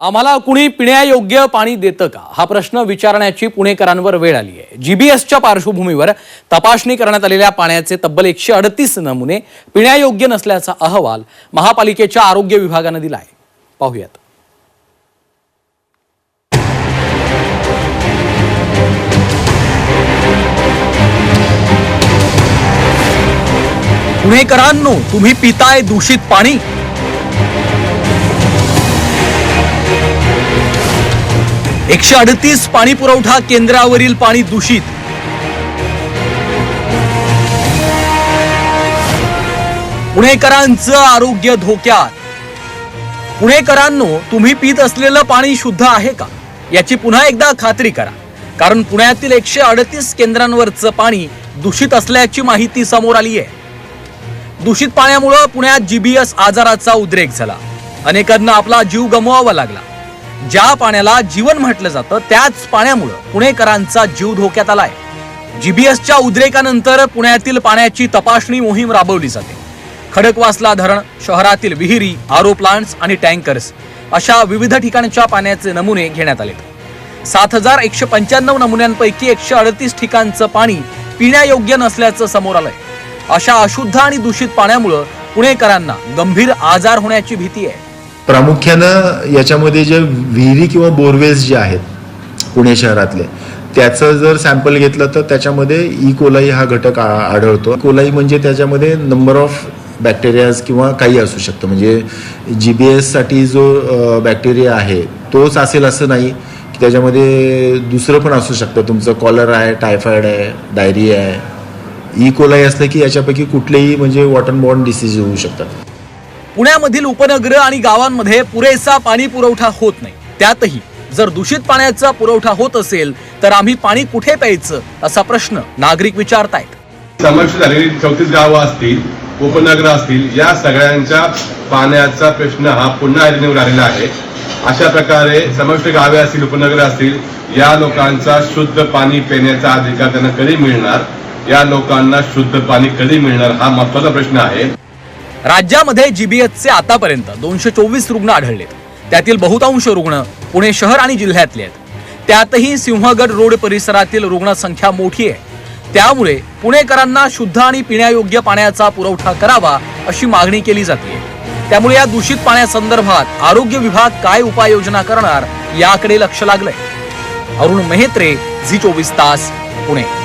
आम्हाला कुणी पिण्यायोग्य पाणी देतं का? हा प्रश्न विचारण्याची पुणेकरांवर वेळ आली आहे. जीबीएसच्या पार्श्वभूमीवर तपासणी करण्यात आलेल्या पाण्याचे तब्बल एकशे अडतीस नमुने पिण्यायोग्य नसल्याचा अहवाल महापालिकेच्या आरोग्य विभागानं दिला आहे पाहूयात. पुणेकरांनो तुम्ही पिताय दूषित पाणी? एकशे अडतीस पाणी पुरवठा केंद्रावरील पाणी दूषित. पुणेकरांचं आरोग्य धोक्यात. पुणेकरांनो तुम्ही पित असलेलं पाणी शुद्ध आहे का? याची पुन्हा एकदा खात्री करा. कारण पुण्यातील एकशे अडतीस केंद्रांवरचं पाणी दूषित असल्याची माहिती समोर आली आहे. दूषित पाण्यामुळं पुण्यात जीबीएस आजाराचा उद्रेक झाला. अनेकांना आपला जीव गमवावा लागला. ज्या पाण्याला जीवन म्हटलं जातं त्याच पाण्यामुळं पुणेकरांचा जीव धोक्यात आलाय. जीबीएसच्या उद्रेकानंतर पुण्यातील पाण्याची तपासणी मोहीम राबवली जाते. खडकवासला धरण शहरातील विहिरी आरो प्लांट्स आणि टँकर्स अशा विविध ठिकाणच्या पाण्याचे नमुने घेण्यात आले. सात हजार एकशे पंच्याण्णव नमुन्यांपैकी एकशे अडतीस ठिकाणचं पाणी पिण्यायोग्य नसल्याचं समोर आलंय. अशा अशुद्ध आणि दूषित पाण्यामुळं पुणेकरांना गंभीर आजार होण्याची भीती आहे. प्रामुख्यानं याच्यामध्ये जे विहिरी किंवा बोरवेल्स जे आहेत पुणे शहरातले त्याचं जर सॅम्पल घेतलं तर त्याच्यामध्ये ई. कोलाई हा घटक आ- आढळतो. कोलाई म्हणजे त्याच्यामध्ये नंबर ऑफ बॅक्टेरियाज किंवा काही असू शकतं. म्हणजे जी बी एससाठी जो बॅक्टेरिया आहे तोच असेल असं नाही. की त्याच्यामध्ये दुसरं पण असू शकतं. तुमचं कॉलर आहे टायफॉइड आहे डायरिया आहे. ई. कोलाई असलं की याच्यापैकी कुठलेही म्हणजे वॉटर बॉर्न डिसीज होऊ शकतात. पुण्यामधील उपनगर आणि गावांमध्ये पुरेसा पाणी पुरवठा होत नाही. त्यातही जर दूषित पाण्याचा पुरवठा होत असेल तर आम्ही पाणी कुठे प्यायचं असा प्रश्न नागरिक विचारतायत. समाविष्ट झालेली चौतीस गावं असतील उपनगर असतील या सगळ्यांच्या पाण्याचा प्रश्न हा पुन्हा ऐरणीवर आलेला आहे. अशा प्रकारे समाविष्ट गावे असतील उपनगर असतील या लोकांचा शुद्ध पाणी पिण्याचा अधिकार त्यांना कधी मिळणार? या लोकांना शुद्ध पाणी कधी मिळणार? हा महत्त्वाचा प्रश्न आहे. राज्यामध्ये जीबीएचचे आतापर्यंत दोनशे चोवीस रुग्ण आढळलेत. त्यातील बहुतांश रुग्ण पुणे शहर आणि जिल्ह्यातले आहेत. त्यातही सिंहगड रोड परिसरातील रुग्णसंख्या मोठी आहे. त्यामुळे पुणेकरांना शुद्ध आणि पिण्यायोग्य पाण्याचा पुरवठा करावा अशी मागणी केली जाते. त्यामुळे या दूषित पाण्यासंदर्भात आरोग्य विभाग काय उपाययोजना करणार याकडे लक्ष लागलंय. अरुण मेहत्रे झी चोवीस तास पुणे.